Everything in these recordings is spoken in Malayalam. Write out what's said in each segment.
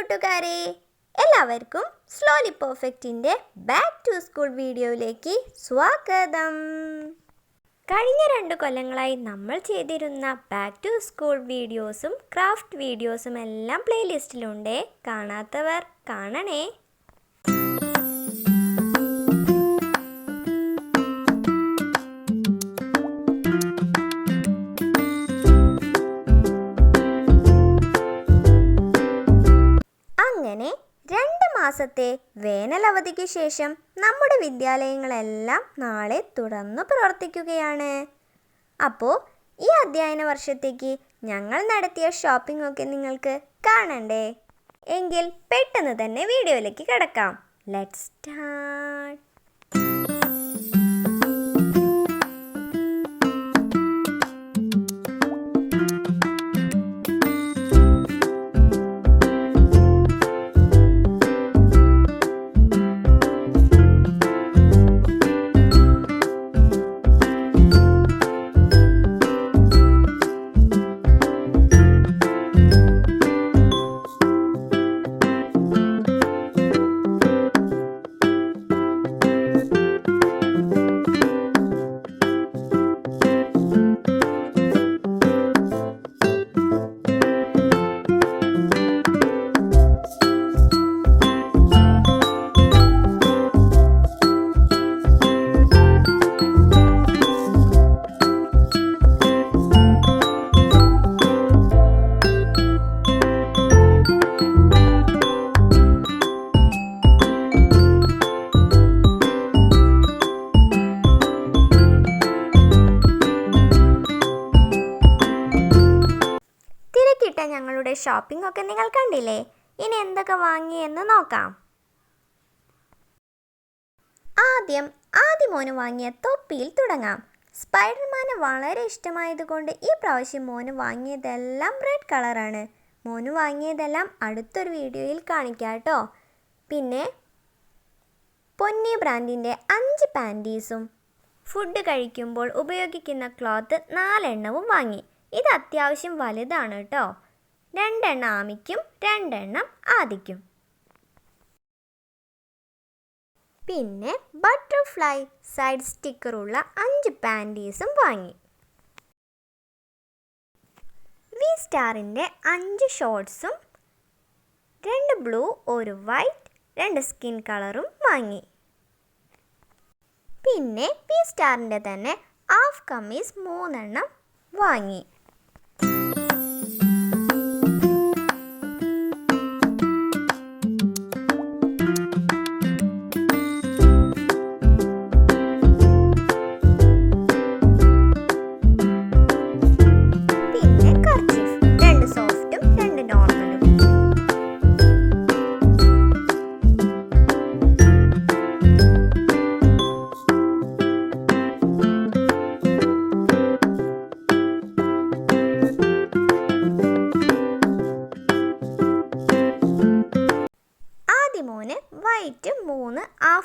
കൂട്ടുകാരെ എല്ലാവർക്കും സ്ലോലി പെർഫെക്റ്റിന്റെ ബാക്ക് ടു സ്കൂൾ വീഡിയോയിലേക്ക് സ്വാഗതം. കഴിഞ്ഞ രണ്ട് കൊല്ലങ്ങളായി നമ്മൾ ചെയ്തിരുന്ന ബാക്ക് ടു സ്കൂൾ വീഡിയോസും ക്രാഫ്റ്റ് വീഡിയോസും എല്ലാം പ്ലേലിസ്റ്റിലുണ്ട് കാണാത്തവർ കാണണേ. മാസത്തെ വേനൽ അവധിക്ക് ശേഷം നമ്മുടെ വിദ്യാലയങ്ങളെല്ലാം നാളെ തുറന്നു പ്രവർത്തിക്കുകയാണ്. അപ്പോൾ ഈ അധ്യയന വർഷത്തേക്ക് ഞങ്ങൾ നടത്തിയ ഷോപ്പിംഗ് ഒക്കെ നിങ്ങൾക്ക് കാണണ്ടേ? എങ്കിൽ പെട്ടെന്ന് തന്നെ വീഡിയോയിലേക്ക് കിടക്കാം. ലെറ്റ് സ്റ്റാർട്ട് കണ്ടില്ലേ? ഇനി എന്തൊക്കെ വാങ്ങിയെന്ന് നോക്കാം. ആദ്യം ആദ്യം മോന് വാങ്ങിയ തൊപ്പിയിൽ തുടങ്ങാം. സ്പൈഡർമാന് വളരെ ഇഷ്ടമായതുകൊണ്ട് ഈ പ്രാവശ്യം മോന് വാങ്ങിയതെല്ലാം റെഡ് കളറാണ്. മോന് വാങ്ങിയതെല്ലാം അടുത്തൊരു വീഡിയോയിൽ കാണിക്കാം കേട്ടോ. പിന്നെ പൊന്നി ബ്രാൻഡിന്റെ അഞ്ച് പാന്റീസും. ഫുഡ് കഴിക്കുമ്പോൾ ഉപയോഗിക്കുന്ന ക്ലോത്ത് നാലെണ്ണവും വാങ്ങി. ഇത് അത്യാവശ്യം വലുതാണ് കേട്ടോ. രണ്ടെണ്ണം ആമിക്കും രണ്ടെണ്ണം ആദിക്കും. പിന്നെ ബട്ടർഫ്ലൈ സൈഡ് സ്റ്റിക്കറുള്ള അഞ്ച് പാന്റീസും വാങ്ങി. വി സ്റ്റാറിന്റെ അഞ്ച് ഷോർട്ട്സും രണ്ട് ബ്ലൂ ഒരു വൈറ്റ് രണ്ട് സ്കിൻ കളറും വാങ്ങി. പിന്നെ വി സ്റ്റാറിന്റെ തന്നെ ഹാഫ് കമ്മീസ് മൂന്നെണ്ണം വാങ്ങി.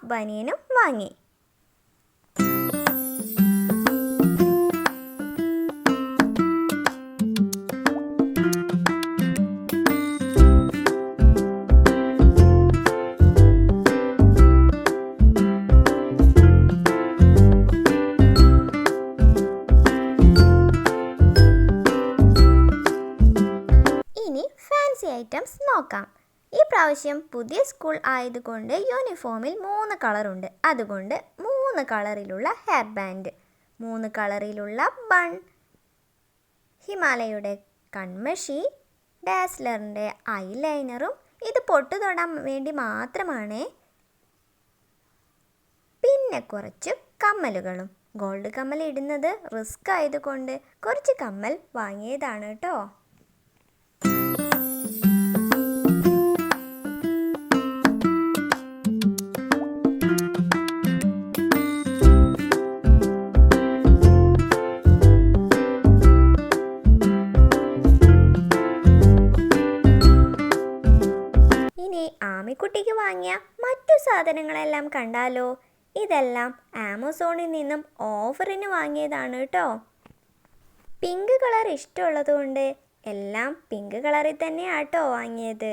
ഹാഫ് ബനിയനും വാങ്ങി. പ്രാവശ്യം പുതിയ സ്കൂൾ ആയതുകൊണ്ട് യൂണിഫോമിൽ മൂന്ന് കളറുണ്ട്. അതുകൊണ്ട് മൂന്ന് കളറിലുള്ള ഹെയർ ബാൻഡ്. മൂന്ന് കളറിലുള്ള ബൺ. ഹിമാലയയുടെ കൺമഷി ഡാസ്ലറിന്റെ ഐലൈനറും ഇത് പൊട്ടു തൊടാൻ വേണ്ടി മാത്രമാണ്. പിന്നെ കുറച്ച് കമ്മലുകളും. ഗോൾഡ് കമ്മൽ ഇടുന്നത് റിസ്ക് ആയതുകൊണ്ട് കുറച്ച് കമ്മൽ വാങ്ങിയതാണ് കേട്ടോ. ഇനി ആമിക്കുട്ടിക്ക് വാങ്ങിയ മറ്റു സാധനങ്ങളെല്ലാം കണ്ടാലോ? ഇതെല്ലാം ആമസോണിൽ നിന്നും ഓഫറിന് വാങ്ങിയതാണ് കേട്ടോ. പിങ്ക് കളർ ഇഷ്ടമുള്ളതുകൊണ്ട് എല്ലാം പിങ്ക് കളറിൽ തന്നെയാട്ടോ വാങ്ങിയത്.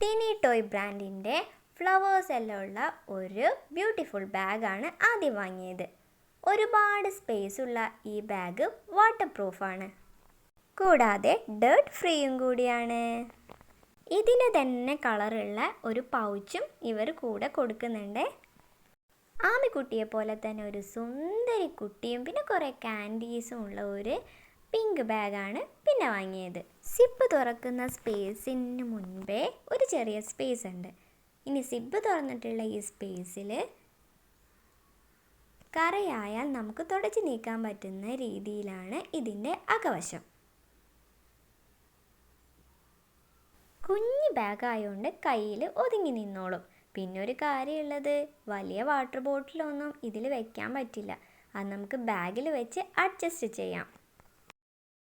തിനി ടോയ് ബ്രാൻഡിന്റെ ഫ്ലവേഴ്സ് എല്ലാം ഉള്ള ഒരു ബ്യൂട്ടിഫുൾ ബാഗാണ് ആദ്യം വാങ്ങിയത്. ഒരുപാട് സ്പേസ് ഉള്ള ഈ ബാഗ് വാട്ടർ പ്രൂഫാണ് കൂടാതെ ഡേർട്ട് ഫ്രീയും കൂടിയാണ്. ഇതിന് തന്നെ കളറുള്ള ഒരു പൗച്ചും ഇവർ കൂടെ കൊടുക്കുന്നുണ്ട്. ആമിക്കുട്ടിയെ പോലെ തന്നെ ഒരു സുന്ദരി കുട്ടിയും പിന്നെ കുറേ കാൻഡീസും ഉള്ള ഒരു പിങ്ക് ബാഗാണ് പിന്നെ വാങ്ങിയത്. സിബ് തുറക്കുന്ന സ്പേസിന് മുൻപേ ഒരു ചെറിയ സ്പേസ് ഉണ്ട്. ഇനി സിബ് തുറന്നിട്ടുള്ള ഈ സ്പേസിൽ കറയായാൽ നമുക്ക് തുടച്ച് നീക്കാൻ പറ്റുന്ന രീതിയിലാണ് ഇതിന്റെ അകവശം. കുഞ്ഞ് ബാഗായതുകൊണ്ട് കയ്യിൽ ഒതുങ്ങി നിന്നോളും. പിന്നെ ഒരു കാര്യമുള്ളത് വലിയ വാട്ടർ ബോട്ടിലൊന്നും ഇതിൽ വെക്കാൻ പറ്റില്ല. അത് നമുക്ക് ബാഗിൽ വെച്ച് അഡ്ജസ്റ്റ് ചെയ്യാം.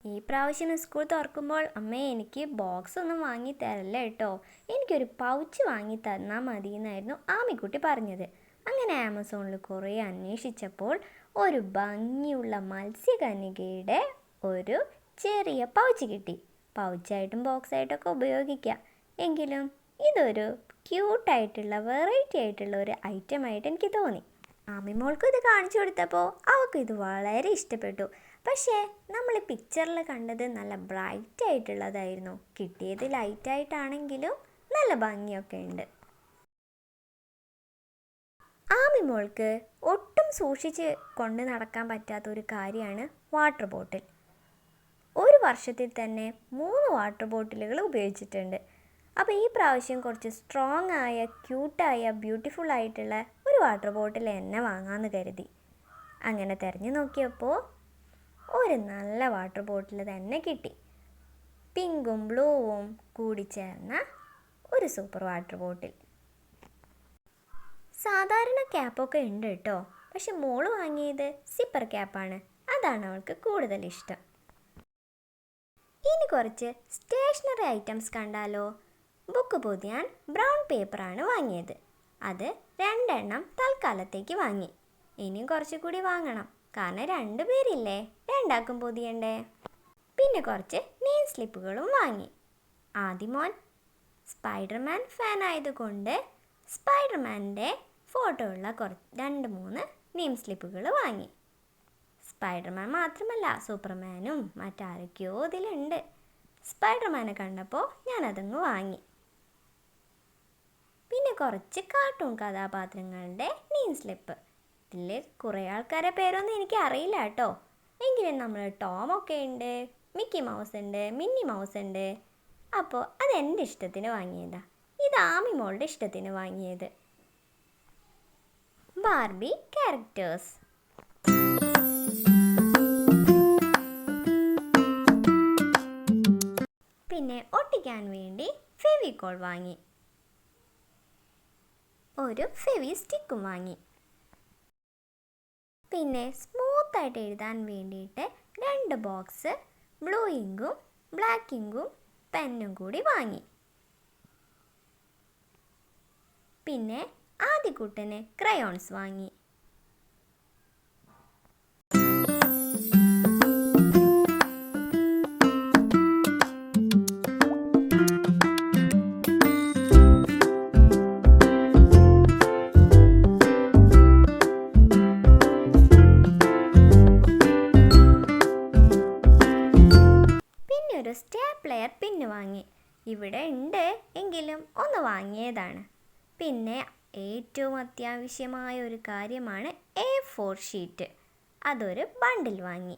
ഈ പ്രാവശ്യം സ്കൂൾ തുറക്കുമ്പോൾ അമ്മേ എനിക്ക് ബോക്സ് ഒന്നും വാങ്ങി തരല്ല കേട്ടോ. എനിക്കൊരു പൗച്ച് വാങ്ങി തന്നാൽ മതി എന്നായിരുന്നു ആമിക്കുട്ടി പറഞ്ഞത്. അങ്ങനെ ആമസോണിൽ കുറേ അന്വേഷിച്ചപ്പോൾ ഒരു ഭംഗിയുള്ള മത്സ്യകന്യകയുടെ ഒരു ചെറിയ പൗച്ച് കിട്ടി. പൗച്ചായിട്ടും ബോക്സായിട്ടൊക്കെ ഉപയോഗിക്കാം. എങ്കിലും ഇതൊരു ക്യൂട്ടായിട്ടുള്ള വെറൈറ്റി ആയിട്ടുള്ള ഒരു ഐറ്റമായിട്ട് എനിക്ക് തോന്നി. ആമിമോൾക്ക് ഇത് കാണിച്ചു കൊടുത്തപ്പോൾ അവൾക്ക് ഇത് വളരെ ഇഷ്ടപ്പെട്ടു. പക്ഷേ നമ്മൾ പിക്ചറിൽ കണ്ടത് നല്ല ബ്രൈറ്റ് ആയിട്ടുള്ളതായിരുന്നു. കിട്ടിയത് ലൈറ്റായിട്ടാണെങ്കിലും നല്ല ഭംഗിയൊക്കെ ഉണ്ട്. ആമിമോൾക്ക് ഒട്ടും സൂക്ഷിച്ച് കൊണ്ട് നടക്കാൻ പറ്റാത്ത ഒരു കാര്യമാണ് വാട്ടർ ബോട്ടിൽ ഒരു വർഷത്തിൽ തന്നെ മൂന്ന് വാട്ടർ ബോട്ടിലുകൾ ഉപയോഗിച്ചിട്ടുണ്ട്. അപ്പോൾ ഈ പ്രാവശ്യം കുറച്ച് സ്ട്രോങ് ആയ ക്യൂട്ടായ ബ്യൂട്ടിഫുൾ ആയിട്ടുള്ള ഒരു വാട്ടർ ബോട്ടിൽ എന്നെ വാങ്ങാമെന്ന് കരുതി. അങ്ങനെ തിരഞ്ഞു നോക്കിയപ്പോൾ ഒരു നല്ല വാട്ടർ ബോട്ടിൽ തന്നെ കിട്ടി. പിങ്കും ബ്ലൂവും കൂടി ചേർന്ന ഒരു സൂപ്പർ വാട്ടർ ബോട്ടിൽ സാധാരണ ക്യാപ്പൊക്കെ ഉണ്ട് കേട്ടോ. പക്ഷെ മോൾ വാങ്ങിയത് സിപ്പർ ക്യാപ്പാണ് അതാണ് അവൾക്ക് കൂടുതൽ ഇഷ്ടം. ഇനി കുറച്ച് സ്റ്റേഷനറി ഐറ്റംസ് കണ്ടാലോ? ബുക്ക് പൊതിയാൻ ബ്രൗൺ പേപ്പറാണ് വാങ്ങിയത്. അത് രണ്ടെണ്ണം തൽക്കാലത്തേക്ക് വാങ്ങി. ഇനിയും കുറച്ച് കൂടി വാങ്ങണം. കാരണം രണ്ട് പേരില്ലേ? രണ്ടാക്കും പൊതിയണ്ടേ? പിന്നെ കുറച്ച് നെയിം സ്ലിപ്പുകളും വാങ്ങി. ആദിമോൻ സ്പൈഡർമാൻ ഫാൻ ആയതുകൊണ്ട് സ്പൈഡർമാന്റെ ഫോട്ടോ ഉള്ള കുറച്ച് രണ്ട് മൂന്ന് നെയിം സ്ലിപ്പുകൾ വാങ്ങി. സ്പൈഡർമാൻ മാത്രമല്ല സൂപ്പർമാനും മറ്റാരൊക്കെയോ ഇതിലുണ്ട്. സ്പൈഡർമാനെ കണ്ടപ്പോൾ ഞാനതങ്ങ് വാങ്ങി. പിന്നെ കുറച്ച് കാർട്ടൂൺ കഥാപാത്രങ്ങളുടെ നെയിം സ്ലിപ്പ് ഇതിൽ കുറേ ആൾക്കാരെ പേരൊന്നും എനിക്ക് അറിയില്ല കേട്ടോ. എങ്കിലും നമ്മൾ ടോമൊക്കെ ഉണ്ട് മിക്കി മൗസ് ഉണ്ട് മിന്നി മൗസ് ഉണ്ട്. അപ്പോൾ അത് എന്റെ ഇഷ്ടത്തിന് വാങ്ങിയതാ. ഇത് ആമി മോളുടെ ഇഷ്ടത്തിന് വാങ്ങിയത്. Barbie characters. പിന്നെ ഒട്ടിക്കാൻ വേണ്ടി ഫെവിക്കോൾ വാങ്ങി. ഒരു ഫെവി സ്റ്റിക്കും വാങ്ങി. പിന്നെ സ്മൂത്തായിട്ട് എഴുതാൻ വേണ്ടിയിട്ട് രണ്ട് ബോക്സ് ബ്ലൂ ഇങ്കും ബ്ലാക്ക് ഇങ്കും പെന്നും കൂടി വാങ്ങി. പിന്നെ ആദ്യക്കുട്ടന് ക്രയോൺസ് വാങ്ങി. വാങ്ങി. ഇവിടെ ഉണ്ട് എങ്കിലും ഒന്ന് വാങ്ങിയതാണ്. പിന്നെ ഏറ്റവും അത്യാവശ്യമായ ഒരു കാര്യമാണ് എ ഫോർ ഷീറ്റ് അതൊരു ബണ്ടിൽ വാങ്ങി.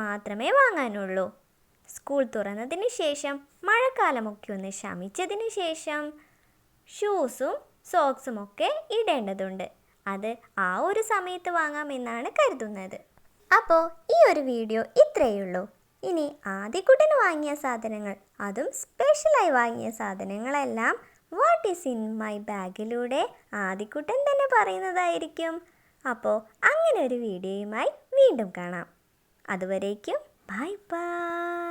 മാത്രമേ വാങ്ങാനുള്ളൂ. സ്കൂൾ തുറന്നതിന് ശേഷം മഴക്കാലമൊക്കെ ഒന്ന് ശമിച്ചതിന് ശേഷം ഷൂസും സോക്സും ഒക്കെ ഇടേണ്ടതുണ്ട്. അത് ആ ഒരു സമയത്ത് വാങ്ങാമെന്നാണ് കരുതുന്നത്. അപ്പോൾ ഈ ഒരു വീഡിയോ ഇത്രയേ ഉള്ളൂ. ഇനി ആദ്യക്കുട്ടന് വാങ്ങിയ സാധനങ്ങൾ അതും സ്പെഷ്യലായി വാങ്ങിയ സാധനങ്ങളെല്ലാം വാട്ട് ഈസ് ഇൻ മൈ ബാഗിലൂടെ ആദ്യക്കുട്ടൻ തന്നെ പറയുന്നതായിരിക്കും. അപ്പോൾ അങ്ങനെ ഒരു വീഡിയോയുമായി വീണ്ടും കാണാം. അതുവരേക്കും. Bye bye.